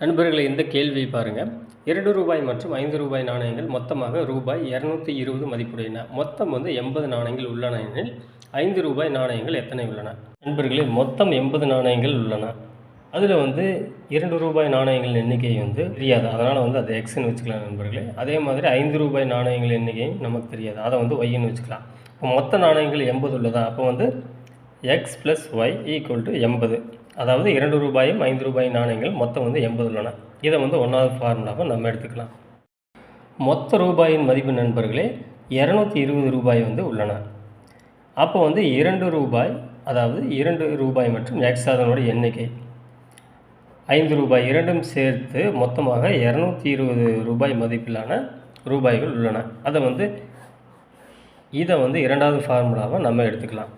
நண்பர்களை இந்த கேள்வியை பாருங்கள் இரண்டு ரூபாய் மற்றும் ஐந்து ரூபாய் நாணயங்கள் மொத்தமாக ரூபாய் இரநூத்தி இருபது மதிப்புடையன. மொத்தம் வந்து எண்பது நாணயங்கள் உள்ளன எனில் ஐந்து ரூபாய் நாணயங்கள் எத்தனை உள்ளன? நண்பர்களே மொத்தம் எண்பது நாணயங்கள் உள்ளன. அதில் வந்து இரண்டு ரூபாய் நாணயங்கள் எண்ணிக்கை வந்து தெரியாது. அதனால் வந்து அதை எக்ஸ்ன்னு வச்சுக்கலாம் நண்பர்களே. அதே மாதிரி ஐந்து ரூபாய் நாணயங்கள் எண்ணிக்கையும் நமக்கு தெரியாது. அதை வந்து ஒய்ன்னு வச்சுக்கலாம். இப்போ மொத்த நாணயங்கள் எண்பது உள்ளதா? அப்போ வந்து X plus Y equal to எண்பது. அதாவது இரண்டு ரூபாயும் ஐந்து ரூபாய் நாணயங்கள் மொத்தம் வந்து எண்பது உள்ளன இதை வந்து ஒன்றாவது ஃபார்முலாவை நம்ம எடுத்துக்கலாம். மொத்த ரூபாயின் மதிப்பு நண்பர்களே இரநூத்தி இருபது ரூபாய் வந்து உள்ளன. அப்போ வந்து இரண்டு ரூபாய் அதாவது இரண்டு ரூபாய் மற்றும் எக்ஸ் அதனுடைய எண்ணிக்கை. ஐந்து ரூபாய் இரண்டும் சேர்த்து மொத்தமாக இரநூத்தி இருபது ரூபாய் மதிப்பிலான ரூபாய்கள் உள்ளன. அதை வந்து இதை வந்து இரண்டாவது ஃபார்முலாவை நம்ம எடுத்துக்கலாம்.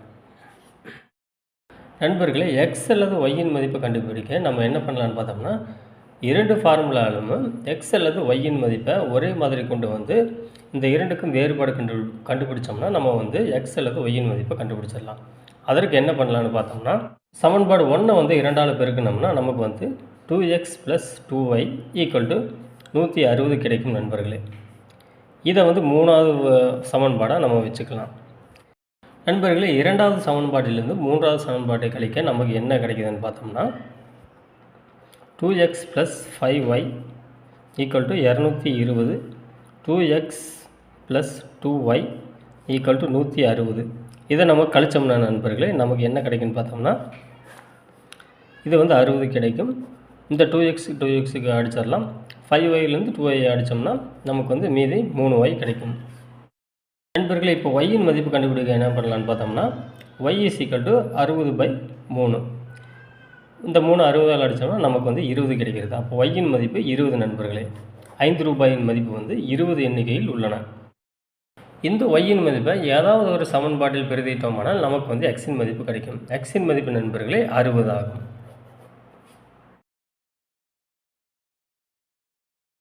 நண்பர்களே எக்ஸ் அல்லது ஒய்யின் மதிப்பை கண்டுபிடிக்க நம்ம என்ன பண்ணலான்னு பார்த்தோம்னா இரண்டு ஃபார்முலாலும் எக்ஸ் அல்லது ஒய்யின் மதிப்பை ஒரே மாதிரி கொண்டு வந்து இந்த இரண்டுக்கும் வேறுபாடு கண்டு கண்டுபிடிச்சோம்னா நம்ம வந்து எக்ஸ் அல்லது ஒய்யின் மதிப்பை கண்டுபிடிச்சிடலாம். அதற்கு என்ன பண்ணலான்னு பார்த்தோம்னா சமன்பாடு ஒன்றை வந்து இரண்டால் பெருக்கணும்னா நமக்கு வந்து two X plus two Y equal to நூற்றி அறுபது கிடைக்கும் நண்பர்களே. இதை வந்து மூணாவது சமன்பாடாக நம்ம வச்சுக்கலாம். நண்பர்களே இரண்டாவது சமன்பாட்டிலிருந்து மூன்றாவது சமன்பாட்டை கழிக்க நமக்கு என்ன கிடைக்குதுன்னு பார்த்தோம்னா two X plus five Y equal to இரநூத்தி இருபது two X plus two Y equal to நூற்றி அறுபது. இதை நம்ம கழிச்சோம்னா நண்பர்களே நமக்கு என்ன கிடைக்குன்னு பார்த்தோம்னா இது வந்து அறுபது கிடைக்கும். இந்த டூ எக்ஸ் டூ எக்ஸுக்கு அடிச்சிடலாம். ஃபைவ் ஒய்லேருந்து டூ ஒய் அடித்தோம்னா நமக்கு வந்து மீதி மூணு ஒய் கிடைக்கும். நண்பர்களே இப்போ ஒய்யின் மதிப்பு கண்டுபிடிக்க என்ன பண்ணலான்னு பார்த்தோம்னா ஒய் இஸ் ஈக்குவல் டு அறுபது பை மூணு. இந்த மூணு அறுபதால் அடித்தோம்னா நமக்கு வந்து இருபது கிடைக்கிறது. அப்போ ஒய்யின் மதிப்பு இருபது நண்பர்களே. ஐந்து ரூபாயின் மதிப்பு வந்து இருபது எண்ணிக்கையில் உள்ளன. இந்த ஒய்யின் மதிப்பை ஏதாவது ஒரு சமன்பாட்டில் பெருதிட்டோமானால் நமக்கு வந்து எக்ஸின் மதிப்பு கிடைக்கும். எக்ஸின் மதிப்பு நண்பர்களே அறுபது ஆகும்.